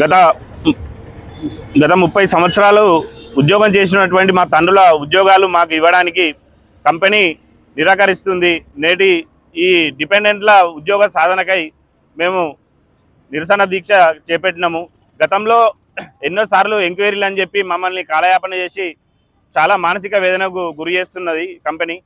గత గత ముప్పై సంవత్సరాలు ఉద్యోగం చేసినటువంటి మా తండ్రుల ఉద్యోగాలు మాకు ఇవ్వడానికి కంపెనీ నిరాకరిస్తుంది. నేటి ఈ డిపెండెంట్ల ఉద్యోగ సాధనకై మేము నిరసన దీక్ష చేపట్టినాము. గతంలో ఎన్నోసార్లు ఎంక్వైరీలు అని చెప్పి మమ్మల్ని కాలయాపన చేసి చాలా మానసిక వేదనకు గురి చేస్తున్నది కంపెనీ.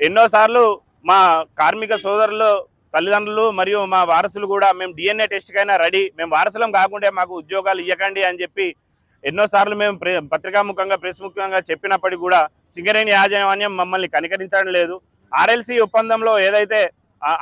ఎన్నోసార్లు మా కార్మిక సోదరులు తల్లిదండ్రులు మరియు మా వారసులు కూడా మేము డిఎన్ఏ టెస్ట్కైనా రెడీ మేము వారసులం కాకుండా మాకు ఉద్యోగాలు ఇవ్వకండి అని చెప్పి ఎన్నోసార్లు మేము పత్రికాముఖంగా ప్రెస్ ముఖ్యంగా చెప్పినప్పటికీ కూడా సింగరేణి యాజమాన్యం మమ్మల్ని కనికరించడం లేదు. ఆర్ఎల్సి ఒప్పందంలో ఏదైతే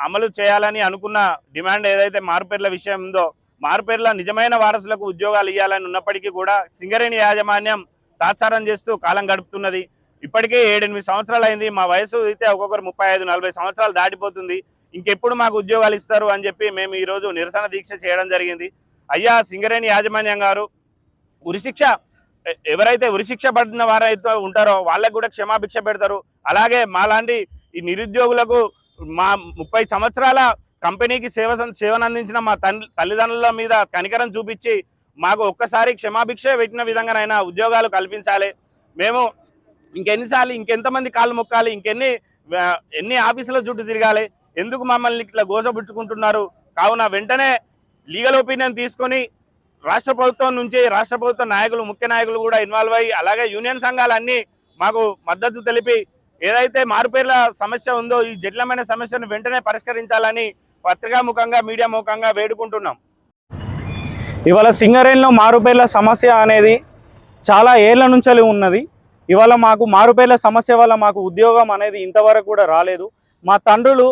అమలు చేయాలని అనుకున్న డిమాండ్ ఏదైతే మారుపేర్ల విషయం ఉందో మారుపేర్ల నిజమైన వారసులకు ఉద్యోగాలు ఇవ్వాలని ఉన్నప్పటికీ కూడా సింగరేణి యాజమాన్యం తాత్సారం చేస్తూ కాలం గడుపుతున్నది. ఇప్పటికే ఏడెనిమిది సంవత్సరాలు అయింది. మా వయసు అయితే ఒక్కొక్కరు ముప్పై ఐదు నలభై సంవత్సరాలు దాటిపోతుంది. ఇంకెప్పుడు మాకు ఉద్యోగాలు ఇస్తారు అని చెప్పి మేము ఈరోజు నిరసన దీక్ష చేయడం జరిగింది. అయ్యా సింగరేణి యాజమాన్యం గారు ఉరిశిక్ష ఎవరైతే ఉరిశిక్ష పడిన వారైతే ఉంటారో వాళ్ళకు కూడా క్షమాభిక్ష పెడతారు. అలాగే మాలాంటి ఈ నిరుద్యోగులకు మా ముప్పై సంవత్సరాల కంపెనీకి సేవ సేవనందించిన మా తల్లిదండ్రుల మీద కనికరం చూపించి మాకు ఒక్కసారి క్షమాభిక్ష పెట్టిన విధంగానైనా ఉద్యోగాలు కల్పించాలి. మేము ఇంకెన్నిసార్లు ఇంకెంతమంది కాళ్ళు మొక్కాలి ఇంకెన్ని ఎన్ని ఆఫీసుల చుట్టూ తిరగాలి ఎందుకు మమ్మల్ని ఇట్లా గోసబుచ్చుకుంటున్నారు కావున వెంటనే లీగల్ ఒపీనియన్ తీసుకొని రాష్ట్ర ప్రభుత్వం నుంచి రాష్ట్ర ప్రభుత్వ నాయకులు ముఖ్య నాయకులు కూడా ఇన్వాల్వ్ అయ్యి అలాగే యూనియన్ సంఘాలన్నీ మాకు మద్దతు తెలిపి ఏదైతే మారుపేర్ల సమస్య ఉందో ఈ జటిలమైన సమస్యను వెంటనే పరిష్కరించాలని పత్రికాముఖంగా మీడియా ముఖంగా వేడుకుంటున్నాం. ఇవాళ సింగరేణిలో మారుపేర్ల సమస్య అనేది చాలా ఏళ్ళ నుంచి ఉన్నది. ఇవాళ మాకు మారుపేర్ల సమస్య వల్ల మాకు ఉద్యోగం అనేది ఇంతవరకు కూడా రాలేదు. మా తండ్రులు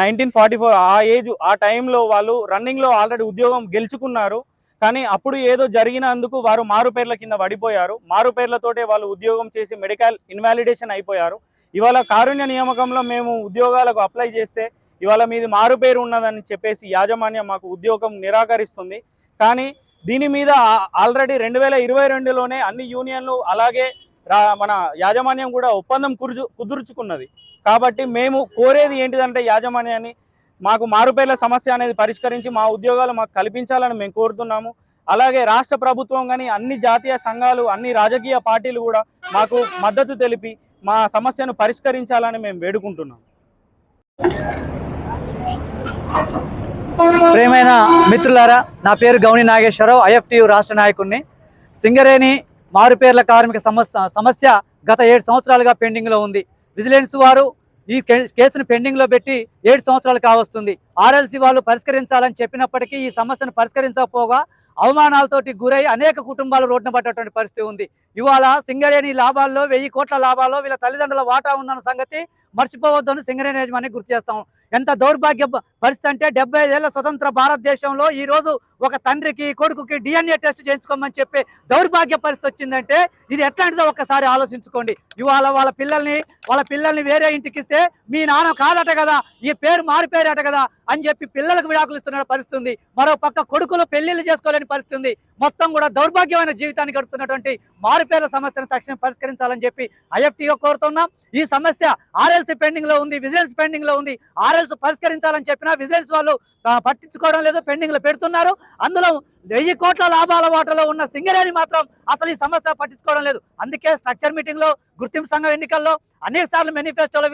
నైన్టీన్ ఫార్టీ ఫోర్ ఆ ఏజ్ ఆ టైంలో వాళ్ళు రన్నింగ్లో ఆల్రెడీ ఉద్యోగం గెలుచుకున్నారు. కానీ అప్పుడు ఏదో జరిగినందుకు వారు మారుపేర్ల కింద పడిపోయారు. మారుపేర్లతోటే వాళ్ళు ఉద్యోగం చేసి మెడికల్ ఇన్వాలిడేషన్ అయిపోయారు. ఇవాళ కారుణ్య నియామకంలో మేము ఉద్యోగాలకు అప్లై చేస్తే ఇవాళ మీది మారుపేరు ఉన్నదని చెప్పేసి యాజమాన్యం మాకు ఉద్యోగం నిరాకరిస్తుంది. కానీ దీని మీద ఆల్రెడీ రెండు వేల ఇరవై రెండులోనే అన్ని యూనియన్లు అలాగే రా- మన యాజమాన్యం కూడా ఒప్పందం కురుచు కుదుర్చుకున్నది. కాబట్టి మేము కోరేది ఏంటిదంటే యాజమాన్యాన్ని మాకు మారుపేర్ల సమస్య అనేది పరిష్కరించి మా ఉద్యోగాలు మాకు కల్పించాలని మేము కోరుతున్నాము. అలాగే రాష్ట్ర ప్రభుత్వం కానీ అన్ని జాతీయ సంఘాలు అన్ని రాజకీయ పార్టీలు కూడా మాకు మద్దతు తెలిపి మా సమస్యను పరిష్కరించాలని మేము వేడుకుంటున్నాం ప్రేమైన మిత్రులారా నా పేరు గౌని నాగేశ్వరరావు ఐఎఫ్టియు రాష్ట్ర నాయకుడిని. సింగరేణి మారుపేర్ల కార్మిక సమస్య సమస్య గత ఏడు సంవత్సరాలుగా పెండింగ్లో ఉంది. విజిలెన్స్ వారు ఈ కేసును పెండింగ్లో పెట్టి ఏడు సంవత్సరాలు కావస్తుంది. ఆర్ఎల్సీ వాళ్ళు పరిష్కరించాలని చెప్పినప్పటికీ ఈ సమస్యను పరిష్కరించకపోగా అవమానాలతోటి గురై అనేక కుటుంబాలు రోడ్డున పడ్డటువంటి పరిస్థితి ఉంది. ఇవాళ సింగరేణి లాభాల్లో వెయ్యి కోట్ల లాభాల్లో వీళ్ళ తల్లిదండ్రుల వాటా ఉందన్న సంగతి మర్చిపోవద్దని సింగరేణి యజమాని గుర్తు చేస్తాం ఎంత దౌర్భాగ్య పరిస్థితి అంటే డెబ్బై ఐదేళ్ళ స్వతంత్ర భారతదేశంలో ఈ రోజు ఒక తండ్రికి కొడుకుకి డిఎన్ఏ టెస్ట్ చేయించుకోమని చెప్పి దౌర్భాగ్య పరిస్థితి వచ్చిందంటే ఇది ఎట్లాంటిదో ఒక్కసారి ఆలోచించుకోండి. ఇవాళ వాళ్ళ పిల్లల్ని వాళ్ళ పిల్లల్ని వేరే ఇంటికి ఇస్తే మీ నాన్న కాదట కదా ఈ పేరు మారిపోయారట కదా అని చెప్పి పిల్లలకు విడాకులు ఇస్తున్న పరిస్థితి ఉంది మరో పక్క కొడుకులు పెళ్ళిళ్ళు చేసుకోలేని పరిస్థితి మొత్తం కూడా దౌర్భాగ్యమైన జీవితాన్ని గడుపుతున్నటువంటి మారుపేర్ల సమస్యను తక్షణం పరిష్కరించాలని చెప్పి ఐఎఫ్టీగా కోరుతున్నాం. ఈ సమస్య ఆర్ఎల్సీ పెండింగ్లో ఉంది విజిలెన్స్ పెండింగ్లో ఉంది. ఆర్ఎల్స్ పరిష్కరించాలని చెప్పినా విజిలెన్స్ వాళ్ళు పట్టించుకోవడం లేదు పెండింగ్లో పెడుతున్నారు. అందులో వెయ్యి కోట్ల లాభాల వాటలో ఉన్న సింగరేణి మాత్రం అసలు ఈ సమస్య పట్టించుకోవడం లేదు. అందుకే స్ట్రక్చర్ మీటింగ్లో గుర్తింపు సంఘం ఎన్నికల్లో అనేక సార్లు మేనిఫెస్టోలో